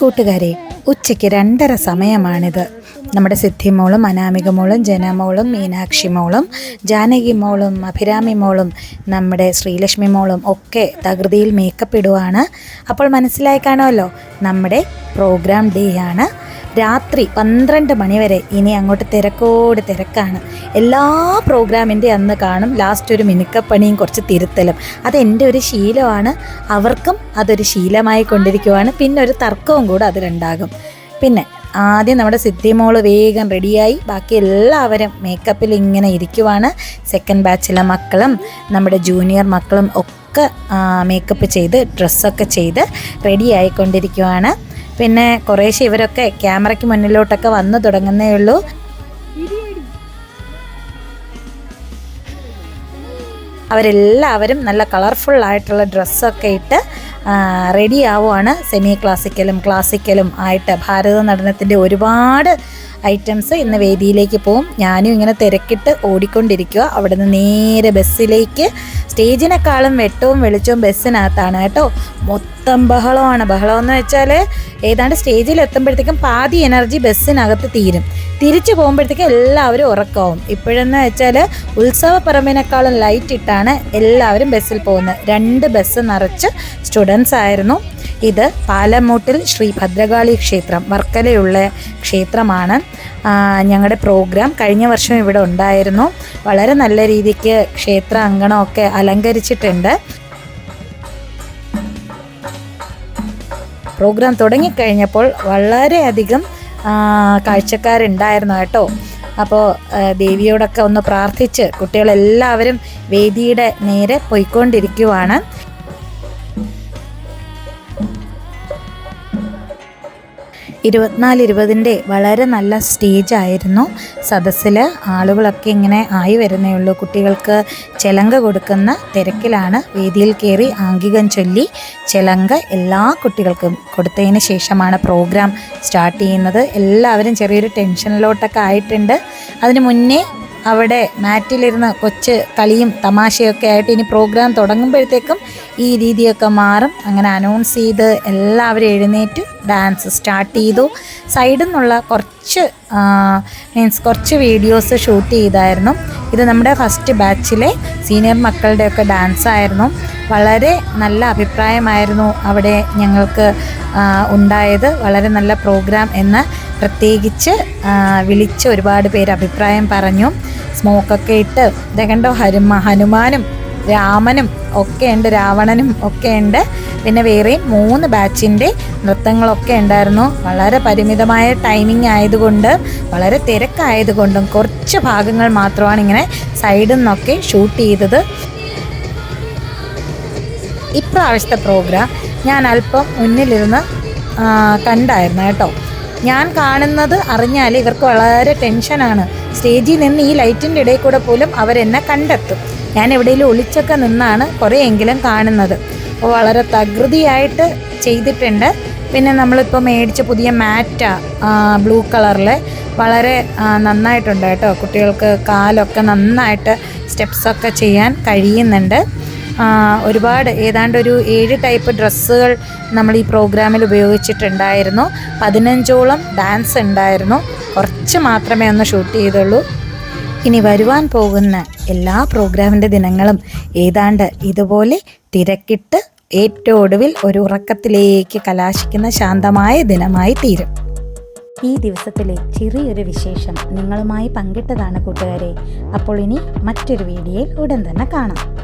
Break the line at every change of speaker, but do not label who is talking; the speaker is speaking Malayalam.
കൂട്ടുകാരെ ഉച്ചയ്ക്ക് രണ്ടര സമയമാണിത്. നമ്മുടെ സിദ്ധിമോളും അനാമിക മോളും ജനമോളും മീനാക്ഷി മോളും ജാനകി മോളും അഭിരാമി മോളും നമ്മുടെ ശ്രീലക്ഷ്മി മോളും ഒക്കെ തകൃതിയിൽ മേക്കപ്പ് ഇടുവാണ്. അപ്പോൾ മനസ്സിലായി കാണുമല്ലോ നമ്മുടെ പ്രോഗ്രാം ഡേ ആണ്. രാത്രി പന്ത്രണ്ട് മണിവരെ ഇനി അങ്ങോട്ട് തിരക്കോട് തിരക്കാണ്. എല്ലാ പ്രോഗ്രാമിന്റെ അന്ന് കാണും. ലാസ്റ്റ് ഒരു മിനുക്കപ്പണിയും കുറച്ച് തിരുത്തലും. അതെന്റെ ഒരു ശീലമാണ്. അവർക്കും അതൊരു ശീലമായി കൊണ്ടിരിക്കുവാണ്. പിന്നെ ഒരു തർക്കവും കൂടെ അതിലുണ്ടാകും പിന്നെ ആദ്യം നമ്മുടെ സിദ്ധിമോൾ വേഗം റെഡിയായി. ബാക്കി എല്ലാവരും മേക്കപ്പിൽ ഇങ്ങനെ ഇരിക്കുവാണ്. സെക്കൻഡ് ബാച്ചിലെ മക്കളും നമ്മുടെ ജൂനിയർ മക്കളും ഒക്കെ മേക്കപ്പ് ചെയ്ത് ഡ്രസ്സൊക്കെ ചെയ്ത് റെഡി ആയിക്കൊണ്ടിരിക്കുവാണ് പിന്നെ കുറേശ്ശെ ഇവരൊക്കെ ക്യാമറയ്ക്ക് മുന്നിലോട്ടൊക്കെ വന്നു തുടങ്ങുന്നേ ഉള്ളൂ. അവരെല്ലാവരും നല്ല കളർഫുൾ ആയിട്ടുള്ള ഡ്രസ്സൊക്കെ ഇട്ട് റെഡി ആവുകയാണ് സെമി ക്ലാസിക്കലും ക്ലാസിക്കലും ആയിട്ട് ഭാരത നടനത്തിന്റെ ഒരുപാട് ഐറ്റംസ് ഇന്ന് വേദിയിലേക്ക് പോവും. ഞാനും ഇങ്ങനെ തിരക്കിട്ട് ഓടിക്കൊണ്ടിരിക്കുക അവിടെ നിന്ന് നേരെ ബസ്സിലേക്ക് സ്റ്റേജിനെക്കാളും വെട്ടവും വെളിച്ചവും ബസ്സിനകത്താണ് കേട്ടോ. മൊത്തം ബഹളമാണ്. ബഹളം എന്ന് വെച്ചാൽ ഏതാണ്ട് സ്റ്റേജിൽ എത്തുമ്പോഴത്തേക്കും പാതി എനർജി ബസ്സിനകത്ത് തീരും. തിരിച്ചു പോകുമ്പോഴത്തേക്കും എല്ലാവരും ഉറക്കാവും ഇപ്പോഴെന്ന് വെച്ചാൽ ഉത്സവ പറമ്പിനേക്കാളും ലൈറ്റ് ഇട്ടാണ് എല്ലാവരും ബസ്സിൽ പോകുന്നത്. രണ്ട് ബസ് നിറച്ച് സ്റ്റുഡൻസ് ആയിരുന്നു. ഇത് പാലമൂട്ടിൽ ശ്രീ ഭദ്രകാളി ക്ഷേത്രം വർക്കലയുള്ള ക്ഷേത്രമാണ്. ഞങ്ങളുടെ പ്രോഗ്രാം കഴിഞ്ഞ വർഷം ഇവിടെ ഉണ്ടായിരുന്നു. വളരെ നല്ല രീതിക്ക് ക്ഷേത്ര അങ്കണമൊക്കെ അലങ്കരിച്ചിട്ടുണ്ട്. പ്രോഗ്രാം തുടങ്ങിക്കഴിഞ്ഞപ്പോൾ വളരെയധികം കാഴ്ചക്കാരുണ്ടായിരുന്നു കേട്ടോ. അപ്പോൾ ദേവിയോടൊക്കെ ഒന്ന് പ്രാർത്ഥിച്ച് കുട്ടികളെല്ലാവരും വേദിയുടെ നേരെ പോയിക്കൊണ്ടിരിക്കുവാണ്. ഇരുപത്തിനാല് ഇരുപതിന്റെ വളരെ നല്ല സ്റ്റേജ് ആയിരുന്നു സദസ്സിൽ ആളുകളൊക്കെ ഇങ്ങനെ ആയി വരുന്നേ ഉള്ളൂ. കുട്ടികൾക്ക് ചെലങ്ക കൊടുക്കുന്ന തിരക്കിലാണ് വേദിയിൽ കയറി ആംഗികം ചൊല്ലി ചെലങ്ക എല്ലാ കുട്ടികൾക്കും കൊടുത്തതിന് ശേഷമാണ് പ്രോഗ്രാം സ്റ്റാർട്ട് ചെയ്യുന്നത്. എല്ലാവരും ചെറിയൊരു ടെൻഷനിലോട്ടൊക്കെ ആയിട്ടുണ്ട്. അതിന് മുന്നേ അവിടെ മാറ്റിലിരുന്ന് കൊച്ച് കളിയും തമാശയൊക്കെ ആയിട്ട് ഇനി പ്രോഗ്രാം തുടങ്ങുമ്പോഴത്തേക്കും ഈ രീതിയൊക്കെ മാറും. അങ്ങനെ അനൗൺസ് ചെയ്ത് എല്ലാവരും എഴുന്നേറ്റ്. ഡാൻസ് സ്റ്റാർട്ട് ചെയ്തു. സൈഡിൽ നിന്നുള്ള കുറച്ച് മീൻസ് കുറച്ച് വീഡിയോസ് ഷൂട്ട് ചെയ്തായിരുന്നു. ഇത് നമ്മുടെ ഫസ്റ്റ് ബാച്ചിലെ സീനിയർ മക്കളുടെയൊക്കെ ഡാൻസ് ആയിരുന്നു. വളരെ നല്ല അഭിപ്രായമായിരുന്നു അവിടെ ഞങ്ങൾക്ക് ഉണ്ടായത്. വളരെ നല്ല പ്രോഗ്രാം എന്ന് പ്രത്യേകിച്ച് വിളിച്ച് ഒരുപാട് പേര് അഭിപ്രായം പറഞ്ഞു. സ്മോക്കൊക്കെ ഇട്ട് ഇതേകണ്ടോ ഹനുമ ഹനുമാനും രാമനും ഒക്കെ ഉണ്ട് രാവണനും ഒക്കെ ഉണ്ട്. പിന്നെ വേറെയും മൂന്ന് ബാച്ചിന്റെ നൃത്തങ്ങളൊക്കെ ഉണ്ടായിരുന്നു. വളരെ പരിമിതമായ ടൈമിംഗ് ആയതുകൊണ്ട് വളരെ തിരക്കായതുകൊണ്ടും കുറച്ച് ഭാഗങ്ങൾ മാത്രമാണ് ഇങ്ങനെ സൈഡിൽ നിന്നൊക്കെ ഷൂട്ട് ചെയ്തത്. ഇപ്രാവശ്യത്തെ പ്രോഗ്രാം ഞാൻ അല്പം മുന്നിലിരുന്ന് കണ്ടായിരുന്നു കേട്ടോ. ഞാൻ കാണുന്നത് അറിഞ്ഞാൽ ഇവർക്ക് വളരെ ടെൻഷനാണ്. സ്റ്റേജിൽ നിന്ന് ഈ ലൈറ്റിന്റെ ഇടയിൽ കൂടെ പോലും അവരെന്നെ കണ്ടെത്തും. ഞാൻ എവിടെയെങ്കിലും ഒളിച്ചൊക്കെ നിന്നാണ് കുറേയെങ്കിലും കാണുന്നത്. അപ്പോൾ വളരെ തകൃതിയായിട്ട് ചെയ്തിട്ടുണ്ട്. പിന്നെ നമ്മളിപ്പോൾ മേടിച്ച പുതിയ മാറ്റ ബ്ലൂ കളറിൽ വളരെ നന്നായിട്ടുണ്ട് കേട്ടോ. കുട്ടികൾക്ക് കാലൊക്കെ നന്നായിട്ട് സ്റ്റെപ്സൊക്കെ ചെയ്യാൻ കഴിയുന്നുണ്ട്. ഒരുപാട് ഏതാണ്ട് ഒരു ഏഴ് ടൈപ്പ് ഡ്രസ്സുകൾ നമ്മൾ ഈ പ്രോഗ്രാമിൽ ഉപയോഗിച്ചിട്ടുണ്ടായിരുന്നു. പതിനഞ്ചോളം ഡാൻസ് ഉണ്ടായിരുന്നു. കുറച്ച് മാത്രമേ ഒന്ന് ഷൂട്ട് ചെയ്തുള്ളൂ. ഇനി വരുവാൻ പോകുന്ന എല്ലാ പ്രോഗ്രാമിന്റെ ദിനങ്ങളും ഏതാണ്ട് ഇതുപോലെ തിരക്കിട്ട് ഏറ്റവും ഒടുവിൽ ഒരു ഉറക്കത്തിലേക്ക് കലാശിക്കുന്ന ശാന്തമായ ദിനമായി തീരും. ഈ ദിവസത്തിലെ ചെറിയൊരു വിശേഷം നിങ്ങളുമായി പങ്കിട്ടതാണ് കൂട്ടുകാരെ. അപ്പോൾ ഇനി മറ്റൊരു വീഡിയോയിൽ ഉടൻ തന്നെ കാണാം.